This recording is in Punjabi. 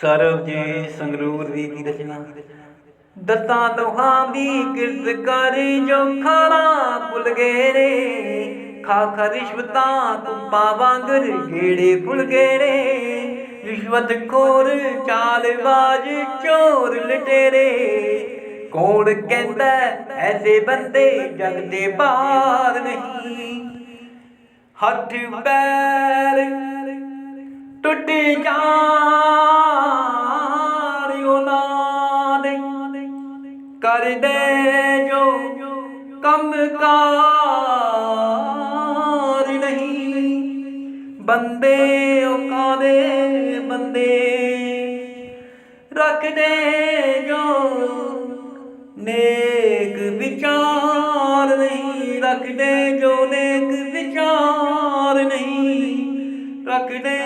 ਸਰਬਜੀਤ ਸੰਗਰੂਰ ਦੀ ਦੀ ਰਚਨਾ? ਦਸਾਂ ਦੋਹਾਂ ਦੀ ਕਿਰਤ ਕਰੀ ਜੋ ਖਾਣਾ ਭੁੱਲ ਗਏ ਰੇ ਖਾ ਰਿਸ਼ਵਤਾਂ ਤੁੰਪਾ ਵਾਂਗਰ ਗੇੜੇ ਭੁੱਲ ਗਏ ਰੇ ਰਿਸ਼ਵਤ ਖੋਰ ਚਾਲਬਾਜ਼ ਚੋਰ ਲਟੇਰੇ। ਕੌਣ ਕਹਿੰਦਾ ਐਸੇ ਬੰਦੇ ਜਗ ਦੇ ਬਾਹਰ ਨਹੀਂ। ਹੱਥ ਪੈਰ ਕਰਦੇ ਜੋ ਕੰਮ ਕਾਰ ਨਹੀਂ। ਬੰਦੇ ਔਕਾਦੇ ਬੰਦੇ ਰੱਖਦੇ ਜੋ ਨੇਕ ਵਿਚਾਰ ਨਹੀਂ। ਰੱਖਦੇ ਜੋ ਨੇਕ ਵਿਚਾਰ ਨਹੀਂ। ਰੱਖਦੇ